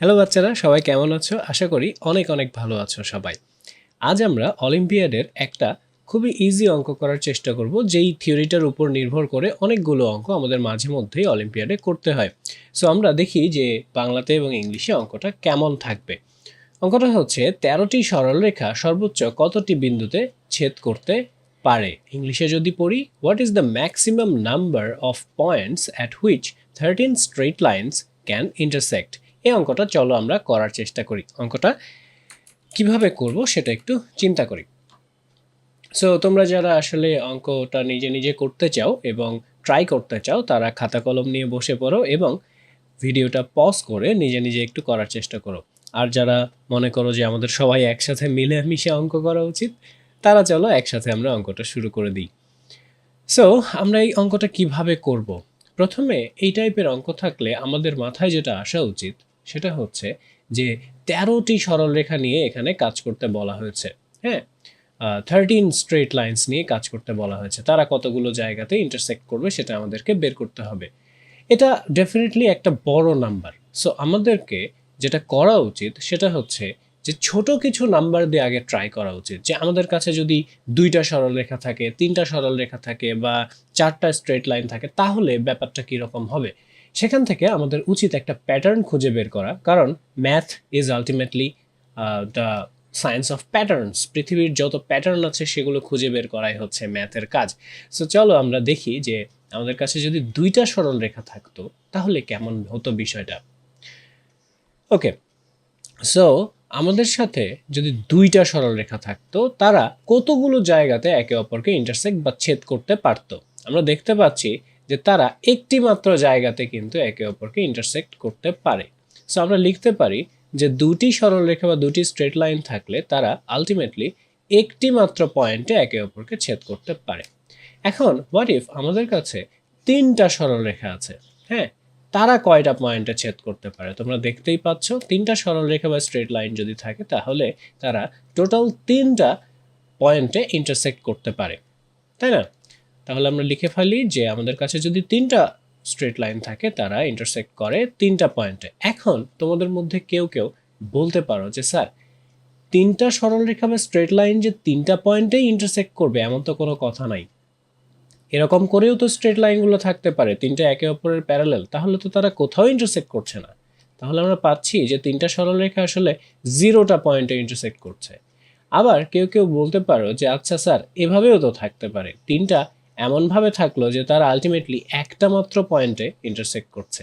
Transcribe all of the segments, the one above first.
Hello বাচ্চারা, সবাই কেমন আছো? আশা করি অনেক অনেক ভালো আছো সবাই। আজ আমরা অলিম্পিয়াডের একটা খুবই ইজি অঙ্ক করার চেষ্টা করব, যেই থিওরিটার উপর নির্ভর করে অনেকগুলো অঙ্ক আমাদের মাঝে মধ্যেই অলিম্পিয়াডে করতে হয়। সো আমরা দেখি যে বাংলাতে এবং ইংলিশে অঙ্কটা কেমন থাকবে। অঙ্কটা হচ্ছে, তেরোটি সরলরেখা সর্বোচ্চ কতটি বিন্দুতে ছেদ করতে পারে? ইংলিশে যদি পড়ি what is the maximum number of points at which thirteen straight lines can intersect এই অঙ্কটা চলো আমরা করার চেষ্টা করি। অঙ্কটা কীভাবে করব সেটা একটু চিন্তা করি। সো তোমরা যারা আসলে অঙ্কটা নিজে নিজে করতে চাও এবং ট্রাই করতে চাও, তারা খাতা কলম নিয়ে বসে পড়ো এবং ভিডিওটা পজ করে নিজে নিজে একটু করার চেষ্টা করো। আর যারা মনে করো যে আমাদের সবাই একসাথে মিলে মিশে অঙ্ক করা উচিত, তারা চলো একসাথে আমরা অঙ্কটা শুরু করে দিই। সো আমরা এই অঙ্কটা কীভাবে করব? প্রথমে এই টাইপের অঙ্ক থাকলে আমাদের মাথায় যেটা আসা উচিত সেটা হচ্ছে যে তেরোটি সরলরেখা নিয়ে এখানে কাজ করতে বলা হয়েছে হ্যাঁ? থার্টিন স্ট্রেট লাইন্স নিয়ে কাজ করতে বলা হয়েছে। তারা কতগুলো জায়গাতে ইন্টারসেক্ট করবে সেটা আমাদেরকে বের করতে হবে। এটা ডেফিনেটলি একটা বড় নাম্বার সো আমাদেরকে যেটা করা উচিত সেটা হচ্ছে যে ছোট কিছু নাম্বার দিয়ে আগে ট্রাই করা উচিত। যে আমাদের কাছে যদি দুইটা সরলরেখা থাকে, তিনটা সরলরেখা থাকে বা চারটা স্ট্রেট লাইন থাকে, তাহলে ব্যাপারটা কীরকম হবে? সেখান থেকে আমাদের উচিত একটা প্যাটার্ন খুঁজে বের করা, কারণ math is ultimately the science of patterns পৃথিবীর যত প্যাটার্ন আছে, সেগুলো খুঁজে বের করাই হচ্ছে ম্যাথের কাজ। সো চলো আমরা দেখি যে আমাদের কাছে যদি দুইটা সরল রেখা থাকতো, তাহলে কেমন হতো বিষয়টা? ওকে সো আমাদের সাথে যদি দুইটা সরলরেখা থাকতো, তারা কতগুলো জায়গাতে একে অপরকে ইন্টারসেক্ট বা ছেদ করতে পারতো? আমরা দেখতে পাচ্ছি যে তারা একটি মাত্র জায়গাতে কিন্তু একে অপরকে ইন্টারসেক্ট করতে পারে। সো আমরা লিখতে পারি যে দুটি সরলরেখা বা দুটি স্ট্রেট লাইন থাকলে তারা আলটিমেটলি একটি মাত্র পয়েন্টে একে অপরকে ছেদ করতে পারে। এখন হোয়াট ইফ আমাদের কাছে তিনটা সরলরেখা আছে? হ্যাঁ তারা কয়টা পয়েন্টে ছেদ করতে পারে? তোমরা দেখতেই পাচ্ছ, তিনটা সরলরেখা বা স্ট্রেট লাইন যদি থাকে, তাহলে তারা টোটাল তিনটা পয়েন্টে ইন্টারসেক্ট করতে পারে। তাই না? তাহলে আমরা লিখে ফেলি যে আমাদের কাছে যদি তিনটা স্ট্রেট লাইন থাকে, তারা ইন্টারসেক্ট করে তিনটা পয়েন্টে এখন তোমাদের মধ্যে কেউ কেউ বলতে পারো যে, স্যার, তিনটা সরলরেখা বা স্ট্রেট লাইন যে তিনটা পয়েন্টেই ইন্টারসেক্ট করবে, এমন তো কোনো কথা নাই। এরকম করেও তো স্ট্রেট লাইনগুলো থাকতে পারে, তিনটা একে অপরের প্যারালেল তাহলে তো তারা কোথাও ইন্টারসেক্ট করছে না। তাহলে আমরা পাচ্ছি যে তিনটা সরলরেখা আসলে জিরোটা পয়েন্টে ইন্টারসেক্ট করছে। আবার কেউ কেউ বলতে পারো যে আচ্ছা স্যার, এভাবেও তো থাকতে পারে। তিনটা এমনভাবে থাকল যে তারা আলটিমেটলি একটা মাত্র পয়েন্টে ইন্টারসেক্ট করছে।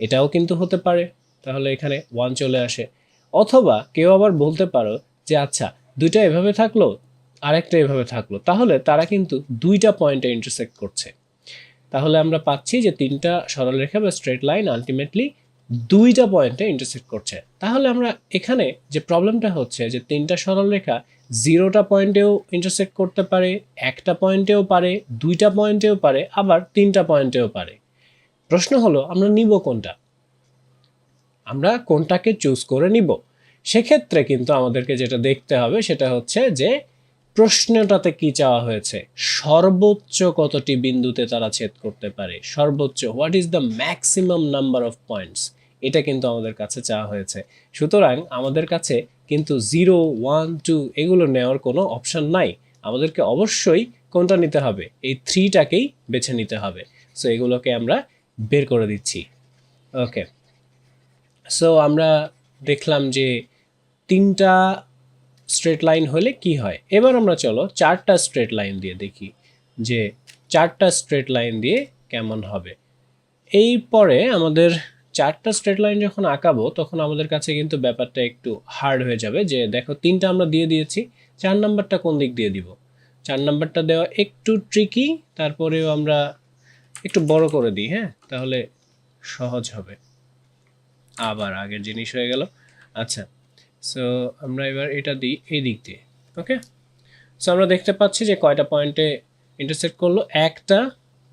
এটাও কিন্তু হতে পারে। তাহলে এখানে ওয়ান চলে আসে। অথবা কেউ আবার বলতে পারো যে আচ্ছা দুইটা এভাবে থাকল, আরেকটা এভাবে থাকল। তাহলে তারা কিন্তু দুইটা পয়েন্টে ইন্টারসেক্ট করছে। তাহলে আমরা পাচ্ছি যে তিনটা সরলরেখা বা স্ট্রেট লাইন আলটিমেটলি দুইটা পয়েন্টে ইন্টারসেক্ট করছে। তাহলে আমরা এখানে যে প্রবলেমটা হচ্ছে যে তিনটা সরলরেখা জিরোটা পয়েন্টেও ইন্টারসেক্ট করতে পারে, একটা পয়েন্টেও পারে, দুইটা পয়েন্টেও পারে, আবার তিনটা পয়েন্টেও পারে। প্রশ্ন হলো, আমরা নিব কোনটা? আমরা কোনটাকে চুজ করে নিব? সেক্ষেত্রে কিন্তু আমাদেরকে যেটা দেখতে হবে সেটা হচ্ছে যে প্রশ্নটাতে কি চাওয়া হয়েছে? সর্বোচ্চ কতটি বিন্দুতে তারা ছেদ করতে পারে? সর্বোচ্চ what is the maximum number of points এটা কিন্তু আমাদের কাছে চাওয়া হয়েছে। সুতরাং আমাদের কাছে কিন্তু জিরো, ওয়ান, টু এগুলো নেওয়ার কোনো অপশন নাই। আমাদেরকে অবশ্যই কোনটা নিতে হবে? এই থ্রিটাকেই বেছে নিতে হবে। সো এগুলোকে আমরা বের করে দিচ্ছি। ওকে সো আমরা দেখলাম যে তিনটা স্ট্রেট লাইন হলে কি হয়? এবার আমরা চলো চারটা স্ট্রেট লাইন দিয়ে দেখি যে চারটা স্ট্রেট লাইন দিয়ে কেমন হবে। এই পরে আমাদের চারটা স্ট্রেট লাইন যখন আঁকাবো, তখন আমাদের কাছে কিন্তু ব্যাপারটা একটু হার্ড হয়ে যাবে যে, দেখো তিনটা আমরা দিয়ে দিয়েছি, চার নাম্বারটা কোন দিক দিয়ে দিব? চার নাম্বারটা দেওয়া একটু ট্রিকি তারপরেও আমরা একটু বড় করে দিই হ্যাঁ? তাহলে সহজ হবে। আবার আগের জিনিস হয়ে গেল। আচ্ছা সো আমরা এবার এটা দিই এই দিক দিয়ে ওকে সো আমরা দেখতে পাচ্ছি যে কয়টা পয়েন্টে ইন্টারসেক্ট করল? একটা,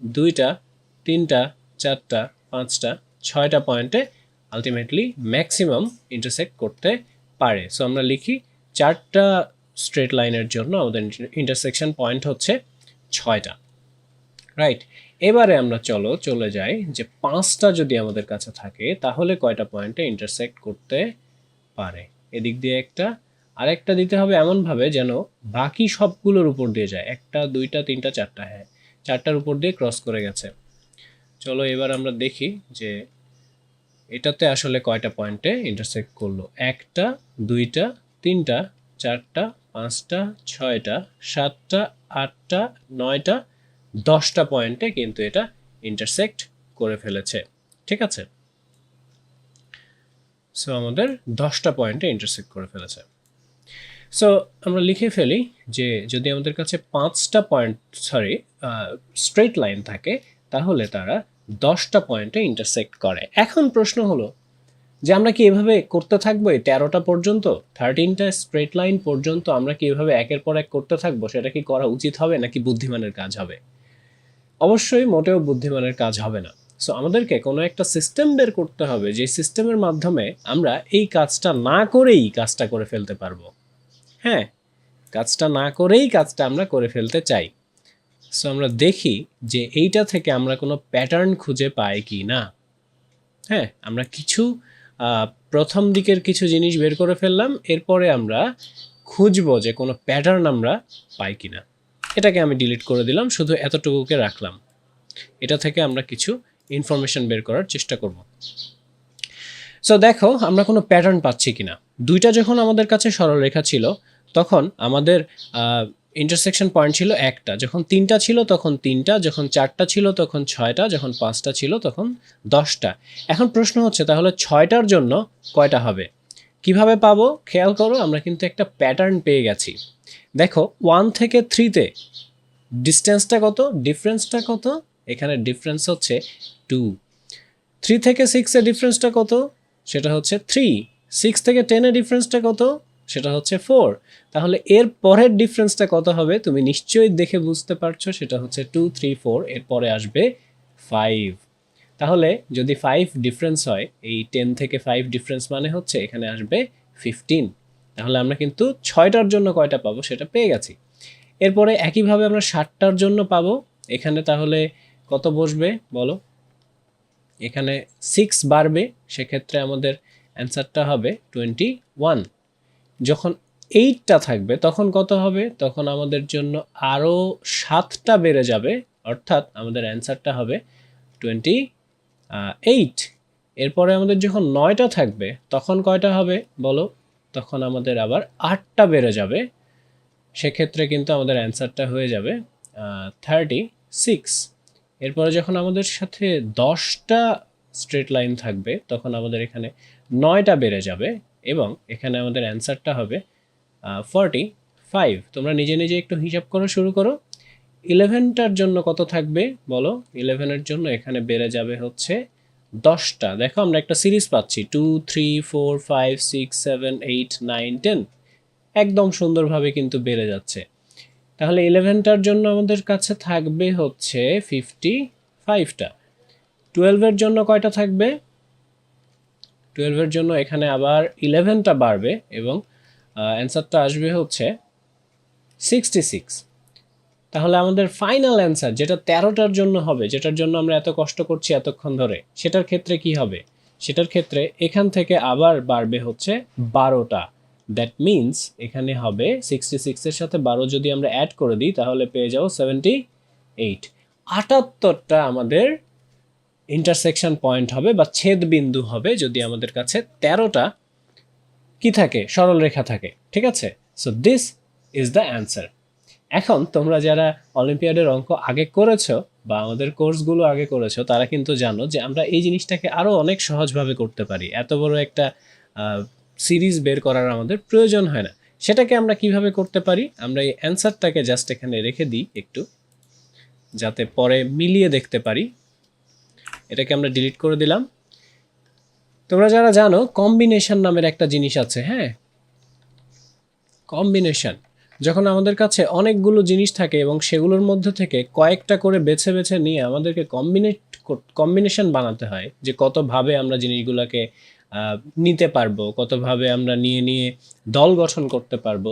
দুইটা, তিনটা, চারটা, পাঁচটা ছয়টা পয়েন্টে আলটিমেটলি ম্যাক্সিমাম ইন্টারসেক্ট করতে পারে। সো আমরা লিখি চারটা স্ট্রেট লাইনের জন্য আমাদের ইন্টারসেকশন পয়েন্ট হচ্ছে ছয়টা। রাইট এবারে আমরা চলো, চলে যাই যে পাঁচটা যদি আমাদের কাছে থাকে, তাহলে কয়টা পয়েন্টে ইন্টারসেক্ট করতে পারে? এদিক দিয়ে একটা, আরেকটা দিতে হবে এমনভাবে যেন বাকি সবগুলোর উপর দিয়ে যায়। একটা, দুইটা, তিনটা, চারটা হ্যাঁ চারটার উপর দিয়ে ক্রস করে গেছে। চলো এবার আমরা দেখি যে এটাতে আসলে কয়টা পয়েন্টে ইন্টারসেক্ট করল? একটা, দুইটা, তিনটা, চারটা, পাঁচটা, ছয়টা, সাতটা, আটটা, নয়টা, দশটা পয়েন্টে কিন্তু এটা ইন্টারসেক্ট করে ফেলেছে। ঠিক আছে? সো আমাদের দশটা পয়েন্টে ইন্টারসেক্ট করে ফেলেছে। সো আমরা লিখে ফেলি যে যদি আমাদের কাছে পাঁচটা পয়েন্ট সরি স্ট্রেট লাইন থাকে তাহলে তারা দশটা পয়েন্টে ইন্টারসেক্ট করে। এখন প্রশ্ন হলো যে আমরা কি এভাবে করতে থাকব? এই তেরোটা পর্যন্ত থার্টিনটা স্ট্রেট লাইন পর্যন্ত আমরা কি এভাবে একের পর এক করতে থাকব? সেটা কি করা উচিত হবে নাকি বুদ্ধিমানের কাজ হবে? অবশ্যই মোটেও বুদ্ধিমানের কাজ হবে না। সো আমাদেরকে কোনো একটা সিস্টেম বের করতে হবে যে সিস্টেমের মাধ্যমে আমরা এই কাজটা না করেই কাজটা করে ফেলতে পারব। হ্যাঁ কাজটা না করেই কাজটা আমরা করে ফেলতে চাই। সো আমরা দেখি যে এইটা থেকে আমরা কোনো প্যাটার্ন খুঁজে পাই কি না। হ্যাঁ আমরা কিছু প্রথম দিকের কিছু জিনিস বের করে ফেললাম, এরপরে আমরা খুঁজবো যে কোনো প্যাটার্ন আমরা পাই কি না। এটাকে আমি ডিলিট করে দিলাম, শুধু এতটুকুকে রাখলাম। এটা থেকে আমরা কিছু ইনফরমেশন বের করার চেষ্টা করব। সো দেখো, আমরা কোনো প্যাটার্ন পাচ্ছি কিনা দুইটা যখন আমাদের কাছে সরলরেখা ছিল, তখন আমাদের ইন্টারসেকশন পয়েন্ট ছিল একটা। যখন তিনটা ছিল তখন তিনটা, যখন চারটা ছিল তখন ছয়টা, যখন পাঁচটা ছিল তখন দশটা। এখন প্রশ্ন হচ্ছে, তাহলে ছয়টার জন্য কয়টা হবে? কীভাবে পাবো? খেয়াল করো, আমরা কিন্তু একটা প্যাটার্ন পেয়ে গেছি। দেখো ওয়ান থেকে থ্রিতে ডিস্টেন্সটা কত? ডিফারেন্সটা কত? এখানে ডিফারেন্স হচ্ছে টু থ্রি থেকে সিক্সের ডিফারেন্সটা কত? সেটা হচ্ছে থ্রি সিক্স থেকে টেনের ডিফারেন্সটা কত? সেটা হচ্ছে ফোর তাহলে এর পরের ডিফারেন্সটা কত হবে? তুমি নিশ্চয়ই দেখে বুঝতে পারছ, সেটা হচ্ছে টু থ্রি ফোর এর পরে আসবে ফাইভ তাহলে যদি ফাইভ ডিফারেন্স হয়, এই টেন থেকে ফাইভ ডিফারেন্স মানে হচ্ছে এখানে আসবে ফিফটিন তাহলে আমরা কিন্তু ছয়টার জন্য কয়টা পাবো সেটা পেয়ে গেছি। এরপরে একইভাবে আমরা ষাটটার জন্য পাবো। এখানে তাহলে কত বসবে বলো? এখানে সিক্স বাড়বে, সেক্ষেত্রে আমাদের অ্যান্সারটা হবে টোয়েন্টি ওয়ান যখন এইটটা থাকবে, তখন কত হবে? তখন আমাদের জন্য আরও সাতটা বেড়ে যাবে, অর্থাৎ আমাদের অ্যান্সারটা হবে টোয়েন্টি এইট এরপরে আমাদের যখন নয়টা থাকবে, তখন কয়টা হবে বলো? তখন আমাদের আবার আটটা বেড়ে যাবে, সেক্ষেত্রে কিন্তু আমাদের অ্যান্সারটা হয়ে যাবে থার্টি সিক্স এরপরে যখন আমাদের সাথে দশটা স্ট্রেট লাইন থাকবে, তখন আমাদের এখানে নয়টা বেড়ে যাবে এবং এখানে আমাদের অ্যান্সারটা হবে ফর্টি ফাইভ তোমরা নিজে নিজে একটু হিসাব করো, শুরু করো। ইলেভেনটার জন্য কত থাকবে বলো? ইলেভেনের জন্য এখানে বেড়ে যাবে হচ্ছে দশটা দেখো আমরা একটা সিরিজ পাচ্ছি two three four five six seven eight nine ten একদম সুন্দরভাবে কিন্তু বেড়ে যাচ্ছে। তাহলে ইলেভেনটার জন্য আমাদের কাছে থাকবে হচ্ছে ফিফটি ফাইভটা টুয়েলভের জন্য কয়টা থাকবে? টুয়েলভের জন্য এখানে আবার ইলেভেনটা বাড়বে এবং অ্যান্সারটা আসবে হচ্ছে সিক্সটি সিক্স তাহলে আমাদের ফাইনাল অ্যান্সার যেটা তেরোটার জন্য হবে, যেটার জন্য আমরা এত কষ্ট করছি এতক্ষণ ধরে, সেটার ক্ষেত্রে কি হবে? সেটার ক্ষেত্রে এখান থেকে আবার বাড়বে হচ্ছে বারোটা। দ্যাট মিন্স এখানে হবে সিক্সটি সিক্সের সাথে বারো যদি আমরা অ্যাড করে দিই, তাহলে পেয়ে যাব সেভেন্টি এইট আটাত্তরটা আমাদের ইন্টারসেকশন পয়েন্ট হবে বা ছেদ বিন্দু হবে যদি আমাদের কাছে তেরোটা কি থাকে? সরল রেখা থাকে। ঠিক আছে? So this is the answer এখন তোমরা যারা অলিম্পিয়াডের অঙ্ক আগে করেছ বা আমাদের কোর্সগুলো আগে করেছ, তারা কিন্তু জানো যে আমরা এই জিনিসটাকে আরও অনেক সহজভাবে করতে পারি। এত বড় একটা সিরিজ বের করার আমাদের প্রয়োজন হয় না। সেটাকে আমরা কীভাবে করতে পারি? আমরা এই অ্যান্সারটাকে জাস্ট এখানে রেখে দিই একটু, যাতে পরে মিলিয়ে দেখতে পারি। এটাকে আমরা ডিলিট করে দিলাম। তোমরা যারা জানো কম্বিনেশন নামের একটা জিনিস আছে হ্যাঁ? কম্বিনেশন যখন আমাদের কাছে অনেকগুলো জিনিস থাকে এবং সেগুলোর মধ্যে থেকে কয়েকটা করে বেছে বেছে নিয়ে আমাদেরকে কম্বিনেট কম্বিনেশন বানাতে হয়, যে কতভাবে আমরা জিনিসগুলোকে নিতে পারব, কতভাবে আমরা নিয়ে নিয়ে দল গঠন করতে পারব,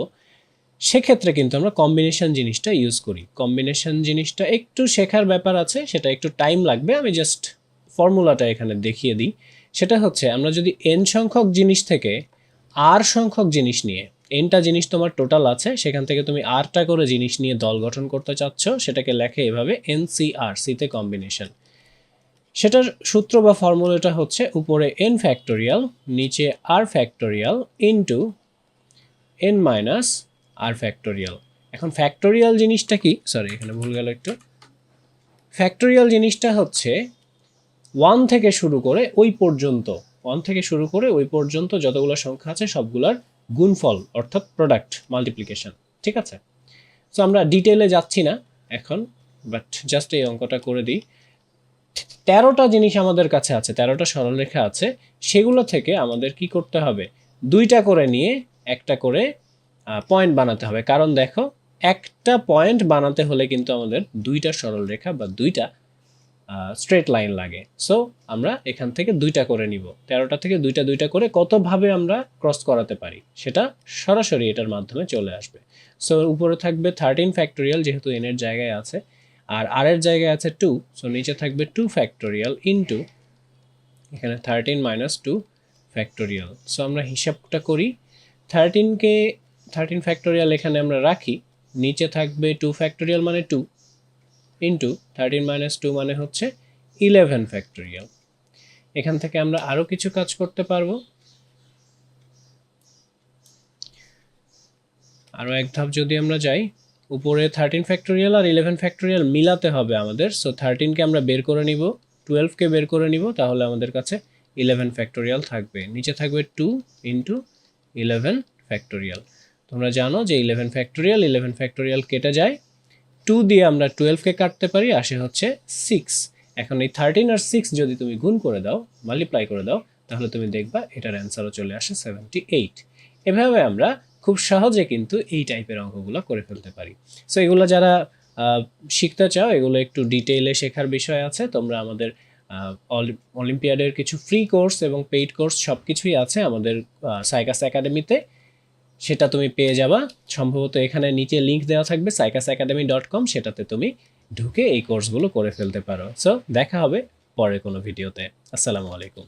সেক্ষেত্রে কিন্তু আমরা কম্বিনেশন জিনিসটা ইউজ করি। কম্বিনেশন জিনিসটা একটু শেখার ব্যাপার আছে, সেটা একটু টাইম লাগবে, আমি জাস্ট ফর্মুলাটা এখানে দেখিয়ে দিই। সেটা হচ্ছে, আমরা যদি এন সংখ্যক জিনিস থেকে আর সংখ্যক জিনিস নিয়ে এনটা জিনিস তোমার টোটাল আছে, সেখান থেকে তুমি আরটা করে জিনিস নিয়ে দল গঠন করতে চাচ্ছ, সেটাকে লেখে এভাবে এন সি আর সিতে কম্বিনেশন সেটার সূত্র বা ফর্মুলাটা হচ্ছে উপরে এন ফ্যাক্টোরিয়াল নিচে r factorial into n minus r factorial এখন ফ্যাক্টোরিয়াল জিনিসটা কি? সরি এখানে ভুল গেল একটু। ফ্যাক্টোরিয়াল জিনিসটা হচ্ছে ওয়ান থেকে শুরু করে ওই পর্যন্ত ওয়ান থেকে শুরু করে ওই পর্যন্ত যতগুলো সংখ্যা আছে সবগুলোর গুণফল, অর্থাৎ প্রোডাক্ট মাল্টিপ্লিকেশন ঠিক আছে? সো আমরা ডিটেলে যাচ্ছি না এখন বাট জাস্ট এই অঙ্কটা করে দিই। তেরোটা জিনিস আমাদের কাছে আছে, তেরোটা সরলরেখা আছে, সেগুলো থেকে আমাদের কি করতে হবে? দুইটা করে নিয়ে একটা করে পয়েন্ট বানাতে হবে। কারণ দেখো, একটা পয়েন্ট বানাতে হলে কিন্তু আমাদের দুইটা সরলরেখা বা দুইটা স্ট্রেট লাইন লাগে। সো আমরা এখান থেকে দুইটা করে নিব। তেরোটা থেকে দুইটা দুইটা করে কতভাবে আমরা ক্রস করাতে পারি, সেটা সরাসরি এটার মাধ্যমে চলে আসবে। সো উপরে থাকবে থার্টিন ফ্যাক্টোরিয়াল যেহেতু এনের জায়গায় আছে, আর আর এর জায়গায় আছে টু সো নিচে থাকবে টু ফ্যাক্টোরিয়াল ইনটু এখানে thirteen minus two factorial so আমরা হিসাবটা করি থার্টিনকে থার্টিন ফ্যাক্টোরিয়াল এখানে আমরা রাখি, নিচে থাকবে টু ফ্যাক্টোরিয়াল মানে two into thirteen minus two মানে হচ্ছে ইলেভেন ফ্যাক্টোরিয়াল এখান থেকে আমরা আরও কিছু কাজ করতে পারব। আরও এক ধাপ যদি আমরা যাই, উপরে থার্টিন ফ্যাক্টোরিয়াল আর ইলেভেন ফ্যাক্টোরিয়াল মিলাতে হবে আমাদের। সো থার্টিনকে আমরা বের করে নিব টুয়েলভকে বের করে নিব, তাহলে আমাদের কাছে ইলেভেন ফ্যাক্টোরিয়াল থাকবে। নিচে থাকবে টু ইন্টু ইলেভেন ফ্যাক্টোরিয়াল তোমরা জানো যে ইলেভেন ফ্যাক্টোরিয়াল ইলেভেন ফ্যাক্টোরিয়াল কেটে যায়। টু দিয়ে আমরা টুয়েলভকে কাটতে পারি আসে হচ্ছে সিক্স এখন এই থার্টিন আর সিক্স যদি তুমি গুণ করে দাও মাল্টিপ্লাই করে দাও, তাহলে তুমি দেখবা এটার অ্যান্সারও চলে আসে সেভেন্টি এইট এভাবে আমরা খুব সহজে কিন্তু এই টাইপের অঙ্কগুলো করে ফেলতে পারি। সো এগুলো যারা শিখতে চাও, এগুলো একটু ডিটেইলে শেখার বিষয় আছে, তোমরা আমাদের অলিম্পিয়াডের কিছু ফ্রি কোর্স এবং পেইড কোর্স সব কিছুই আছে আমাদের সাইকাস একাডেমিতে সেটা তুমি পেয়ে যাবা। সম্ভবত এখানে নিচে লিঙ্ক দেওয়া থাকবে সাইকাস একাডেমি ডট কম সেটাতে তুমি ঢুকে এই কোর্সগুলো করে ফেলতে পারো। সো দেখা হবে পরে কোনো ভিডিওতে আসসালামু আলাইকুম।